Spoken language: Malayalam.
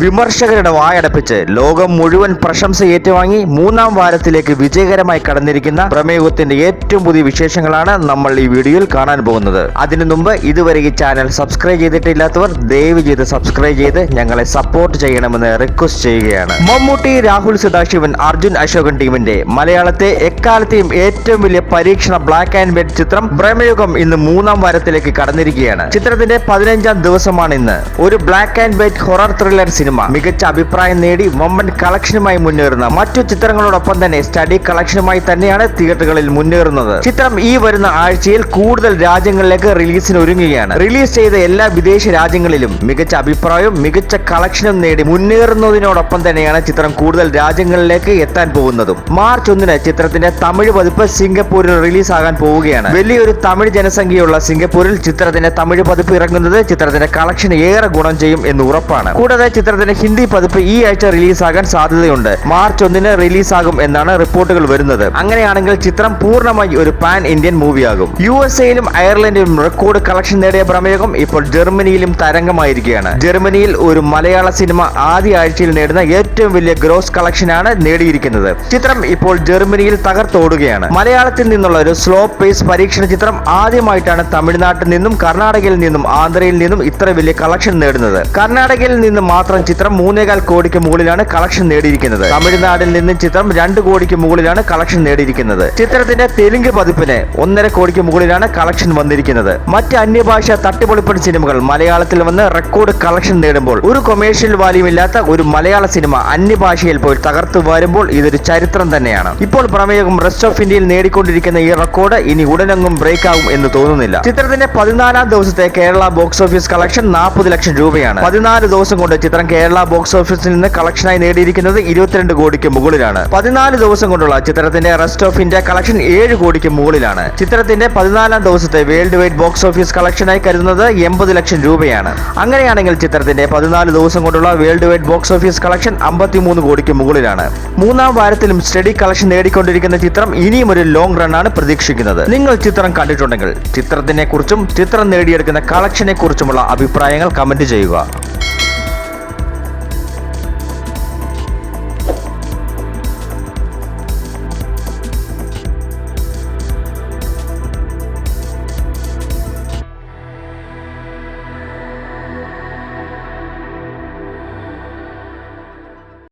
വിമർശകരുടെ വായടപ്പിച്ച് ലോകം മുഴുവൻ പ്രശംസ ഏറ്റുവാങ്ങി മൂന്നാം വാരത്തിലേക്ക് വിജയകരമായി കടന്നിരിക്കുന്ന പ്രമേഹത്തിന്റെ ഏറ്റവും പുതിയ വിശേഷങ്ങളാണ് നമ്മൾ ഈ വീഡിയോയിൽ കാണാൻ പോകുന്നത്. അതിനു മുമ്പ് ഇതുവരെ ഈ ചാനൽ സബ്സ്ക്രൈബ് ചെയ്തിട്ടില്ലാത്തവർ ദയവ് ചെയ്ത് സബ്സ്ക്രൈബ് ചെയ്ത് ഞങ്ങളെ സപ്പോർട്ട് ചെയ്യണമെന്ന് റിക്വസ്റ്റ് ചെയ്യുകയാണ്. മമ്മൂട്ടി രാഹുൽ സദാശിവൻ അർജുൻ അശോകൻ ടീമിന്റെ മലയാളത്തെ എക്കാലത്തെയും ഏറ്റവും വലിയ പരീക്ഷണ ബ്ലാക്ക് ആൻഡ് വൈറ്റ് ചിത്രം പ്രമേയുഗം ഇന്ന് മൂന്നാം വാരത്തിലേക്ക് കടന്നിരിക്കുകയാണ്. ചിത്രത്തിന്റെ പതിനഞ്ചാം ദിവസമാണ് ഇന്ന്. ഒരു black and white horror thriller cinema. മികച്ച അഭിപ്രായം നേടി വമ്പൻ കളക്ഷനുമായി മുന്നേറുന്ന മറ്റു ചിത്രങ്ങളോടൊപ്പം തന്നെ സ്റ്റഡി കളക്ഷനുമായി തന്നെയാണ് തിയേറ്ററുകളിൽ മുന്നേറുന്നത്. ചിത്രം ഈ വരുന്ന ആഴ്ചയിൽ കൂടുതൽ രാജ്യങ്ങളിലേക്ക് റിലീസിന് ഒരുങ്ങുകയാണ്. റിലീസ് ചെയ്ത എല്ലാ വിദേശ രാജ്യങ്ങളിലും മികച്ച അഭിപ്രായവും മികച്ച കളക്ഷനും നേടി മുന്നേറുന്നതിനോടൊപ്പം തന്നെയാണ് ചിത്രം കൂടുതൽ രാജ്യങ്ങളിലേക്ക് എത്താൻ പോകുന്നതും. മാർച്ച് ഒന്നിന് ചിത്രത്തിന്റെ തമിഴ് പതിപ്പ് സിംഗപ്പൂരിൽ റിലീസ് ആകാൻ പോവുകയാണ്. വലിയൊരു തമിഴ് ജനസംഖ്യയുള്ള സിംഗപ്പൂരിൽ ചിത്രത്തിന്റെ തമിഴ് പതിപ്പ് ഇറങ്ങുന്നത് ചിത്രത്തിന്റെ കളക്ഷൻ ഏറെ ഗുണം ചെയ്യും എന്ന് ഉറപ്പാണ്. കൂടാതെ ചിത്രത്തിന്റെ ഹിന്ദി പതിപ്പ് ഈ ആഴ്ച റിലീസാകാൻ സാധ്യതയുണ്ട്. മാർച്ച് ഒന്നിന് റിലീസാകും എന്നാണ് റിപ്പോർട്ടുകൾ വരുന്നത്. അങ്ങനെയാണെങ്കിൽ ചിത്രം പൂർണമായി ഒരു പാൻ ഇന്ത്യൻ മൂവിയാകും. യു എസ് എയിലും അയർലൻഡിലും റെക്കോർഡ് കളക്ഷൻ നേടിയ പ്രമേയം ഇപ്പോൾ ജർമ്മനിയിലും തരംഗമായിരിക്കുകയാണ്. ജർമ്മനിയിൽ ഒരു മലയാള സിനിമ ആദ്യ ആഴ്ചയിൽ നേടുന്ന ഏറ്റവും വലിയ ഗ്രോസ് കളക്ഷനാണ് നേടിയിരിക്കുന്നത്. ചിത്രം ഇപ്പോൾ ജർമ്മനിയിൽ തകർത്തോടുകയാണ്. മലയാളത്തിൽ നിന്നുള്ള ഒരു സ്ലോ പേസ് പരീക്ഷണ ചിത്രം ആദ്യമായിട്ടാണ് തമിഴ്നാട്ടിൽ നിന്നും കർണാടകയിൽ നിന്നും ആന്ധ്രയിൽ നിന്നും ഇത്ര വലിയ കളക്ഷൻ നേടുന്നത്. കർണാടകയിൽ നിന്ന് മാത്രം ചിത്രം മൂന്നേകാൽ കോടിക്ക് മുകളിലാണ് കളക്ഷൻ നേടിയിരിക്കുന്നത്. തമിഴ്നാടിൽ നിന്ന് ചിത്രം രണ്ട് കോടിക്ക് മുകളിലാണ് കളക്ഷൻ നേടിയിരിക്കുന്നത്. ചിത്രത്തിന്റെ തെലുങ്ക് പതിപ്പിന് ഒന്നര കോടിക്ക് മുകളിലാണ് കളക്ഷൻ വന്നിരിക്കുന്നത്. മറ്റ് അന്യഭാഷ തട്ടിപ്പൊളിപ്പൻ സിനിമകൾ മലയാളത്തിൽ വന്ന് റെക്കോർഡ് കളക്ഷൻ നേടുമ്പോൾ ഒരു കൊമേഴ്ഷ്യൽ വാല്യൂ ഇല്ലാത്ത ഒരു മലയാള സിനിമ അന്യഭാഷയിൽ പോയി തകർത്തു വരുമ്പോൾ ഇതൊരു ചരിത്രം തന്നെയാണ്. ഇപ്പോൾ പ്രമേയവും റെസ്റ്റ് ഓഫ് ഇന്ത്യയിൽ നേടിക്കൊണ്ടിരിക്കുന്ന ഈ റെക്കോർഡ് ഇനി ഉടനെങ്ങും ബ്രേക്ക് ആകും എന്ന് തോന്നുന്നില്ല. ചിത്രത്തിന്റെ പതിനാലാം ദിവസത്തെ കേരള ബോക്സ് ഓഫീസ് കളക്ഷൻ നാൽപ്പത് ലക്ഷം രൂപയാണ്. പതിനാല് ദിവസം കൊണ്ട് ചിത്രം കേരള ബോക്സ് ഓഫീസിൽ നിന്ന് കളക്ഷനായി നേടിയിരിക്കുന്നത് ഇരുപത്തിരണ്ട് കോടിക്ക് മുകളിലാണ്. പതിനാല് ദിവസം കൊണ്ടുള്ള ചിത്രത്തിന്റെ റെസ്റ്റ് ഓഫ് ഇന്ത്യ കളക്ഷൻ ഏഴ് കോടിക്ക് മുകളിലാണ്. ചിത്രത്തിന്റെ പതിനാലാം ദിവസത്തെ വേൾഡ് വൈഡ് ബോക്സ് ഓഫീസ് കളക്ഷനായി കരുതുന്നത് എൺപത് ലക്ഷം രൂപയാണ്. അങ്ങനെയാണെങ്കിൽ ചിത്രത്തിന്റെ പതിനാല് ദിവസം കൊണ്ടുള്ള world wide box office collection അമ്പത്തിമൂന്ന് കോടിക്ക് മുകളിലാണ്. മൂന്നാം വാരത്തിലും സ്റ്റഡി കളക്ഷൻ നേടിക്കൊണ്ടിരിക്കുന്ന ചിത്രം ഇനിയും ഒരു ലോങ് റൺ ആണ് പ്രതീക്ഷിക്കുന്നത്. നിങ്ങൾ ചിത്രം കണ്ടിട്ടുണ്ടെങ്കിൽ ചിത്രത്തിനെ കുറിച്ചും ചിത്രം നേടിയെടുക്കുന്ന കളക്ഷനെ കുറിച്ചുമുള്ള അഭിപ്രായങ്ങൾ കമന്റ് ചെയ്യുക.